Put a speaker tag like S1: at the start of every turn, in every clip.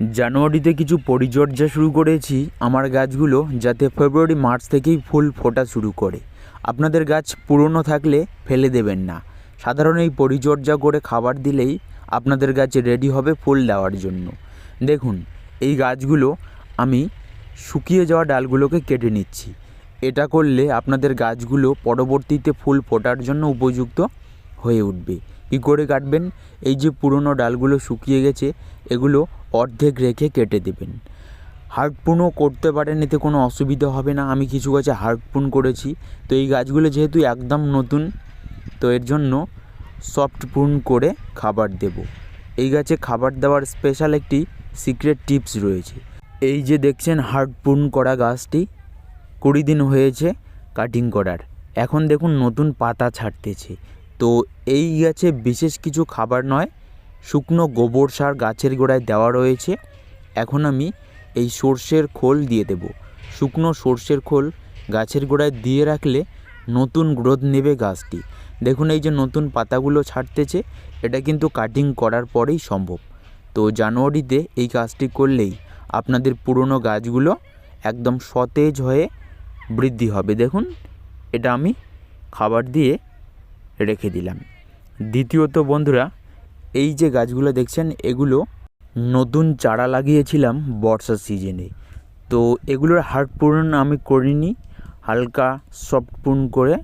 S1: জানুয়ারিতে কিছু পরিচর্যা শুরু করেছি আমার গাছগুলো যাতে ফেব্রুয়ারি, মার্চ থেকেই ফুল ফোটা শুরু করে। আপনাদের গাছ পুরনো থাকলে ফেলে দেবেন না। সাধারণ এই পরিচর্যা করে খাবার দিলেই আপনাদের গাছ রেডি হবে ফুল দেওয়ার জন্য। দেখুন, এই গাছগুলো আমি শুকিয়ে যাওয়া ডালগুলোকে কেটে নিচ্ছি। এটা করলে আপনাদের গাছগুলো পরবর্তীতে ফুল ফোটার জন্য উপযুক্ত হয়ে উঠবে। কী করে কাটবেন? এই যে পুরনো ডালগুলো শুকিয়ে গেছে, এগুলো অর্ধেক রেখে কেটে দেবেন। হার্ডপুনও করতে পারেন, এতে কোনো অসুবিধা হবে না। আমি কিছু গাছে হার্ডপুন করেছি। তো এই গাছগুলো যেহেতু একদম নতুন, তো এর জন্য সফট পুন করে খাবার দেব। এই গাছে খাবার দেওয়ার স্পেশাল একটি সিক্রেট টিপস রয়েছে। এই যে দেখছেন হার্ডপুন করা গাছটি, কুড়ি দিন হয়েছে কাটিং করার। এখন দেখুন নতুন পাতা ছাড়তেছে। তো এই গাছে বিশেষ কিছু খাবার নয়, শুকনো গোবর সার গাছের গোড়ায় দেওয়া রয়েছে। এখন আমি এই সর্ষের খোল দিয়ে দেব। শুকনো সর্ষের খোল গাছের গোড়ায় দিয়ে রাখলে নতুন গ্রোথ নেবে গাছটি। দেখুন এই যে নতুন পাতাগুলো ছাড়তেছে, এটা কিন্তু কাটিং করার পরেই সম্ভব। তো জানুয়ারিতে এই কাজটি করলেই আপনাদের পুরনো গাছগুলো একদম সতেজ হয়ে বৃদ্ধি হবে। দেখুন, এটা আমি খাবার দিয়ে রেখে দিলাম। দ্বিতীয়ত বন্ধুরা, এই যে গাছগুলো দেখছেন, এগুলো নতুন চারা লাগিয়েছিলাম বর্ষার সিজনে তো এগুলোর হার্ড পূরণ আমি করিনি, হালকা সফট পূর্ণ করে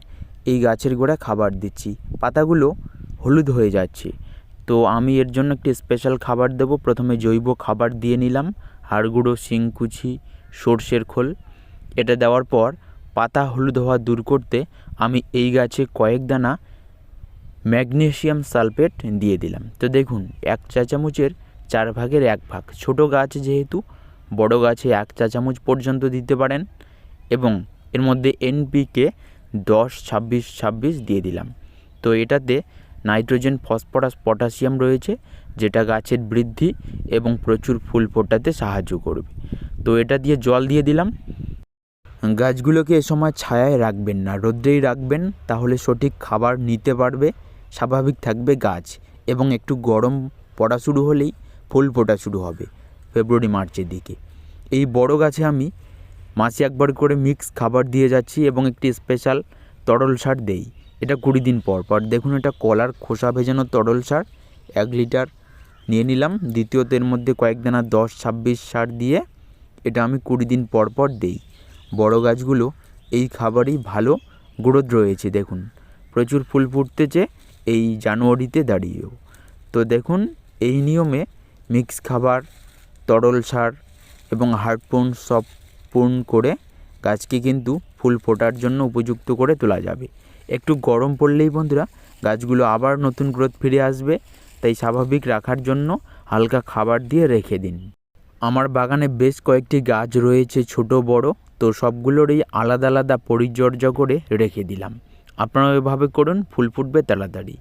S1: এই গাছের গোড়ায় খাবার দিচ্ছি। পাতাগুলো হলুদ হয়ে যাচ্ছে। তো আমি এর জন্য একটি স্পেশাল খাবার দেব। প্রথমে জৈব খাবার দিয়ে নিলাম, হাড় গুঁড়ো শিংকুচি সর্ষের খোল। এটা দেওয়ার পর পাতা হলুদ হওয়া দূর করতে আমি এই গাছে কয়েক দানা ম্যাগনেসিয়াম সালফেট দিয়ে দিলাম। তো দেখুন, এক চা চামচের চার ভাগের এক ভাগ। ছোট গাছ যেহেতু, বড় গাছে এক চা চামচ পর্যন্ত দিতে পারেন এবং এর মধ্যে এনপিকে দশ, ছাব্বিশ ছাব্বিশ দিয়ে দিলাম। তো এটাতে নাইট্রোজেন, ফসফরাস, পটাশিয়াম রয়েছে, যেটা গাছের বৃদ্ধি এবং প্রচুর ফুল ফোটাতে সাহায্য করবে। তো এটা দিয়ে জল দিয়ে দিলাম। গাছগুলোকে এ সময় ছায়ায় রাখবেন না, রোদ্রেই রাখবেন, তাহলে সঠিক খাবার নিতে পারবে। স্বাভাবিক থাকবে গাছ এবং একটু গরম পড়া শুরু হলেই ফুল ফোটা শুরু হবে ফেব্রুয়ারি, মার্চের দিকে। এই বড় গাছে আমি মাসে একবার করে মিক্স খাবার দিয়ে যাচ্ছি এবং একটি স্পেশাল তরল সার দেই। এটা কুড়ি দিন পর পর। দেখুন, এটা কলার খোসা ভেজানো তরল সার। এক লিটার নিয়ে নিলাম। দ্বিতীয়ত এর মধ্যে কয়েক দানা দশ, ছাব্বিশ সার দিয়ে এটা আমি কুড়ি দিন পর পর দেই। বড় গাছগুলো এই খাবারই ভালো গ্রোথ রয়েছে। দেখুন, প্রচুর ফুল ফুটতেছে। এই জানুয়ারিতে দাঁড়িয়েও। তো দেখুন, এই নিয়মে মিক্স খাবার, তরল সার এবং হার্ডপোন সব পূর্ণ করে গাছকে কিন্তু ফুল ফোটার জন্য উপযুক্ত করে তোলা যাবে। একটু গরম পড়লেই বন্ধুরা, গাছগুলো আবার নতুন গ্রোথ ফিরে আসবে, তাই স্বাভাবিক রাখার জন্য হালকা খাবার দিয়ে রেখে দিন। আমার বাগানে বেশ কয়েকটি গাছ রয়েছে, ছোট, বড়, তো সবগুলোরই আলাদা আলাদা পরিচর্যা করে রেখে দিলাম। আপনারা এভাবে করুন ফুল ফুটবে তাড়াতাড়ি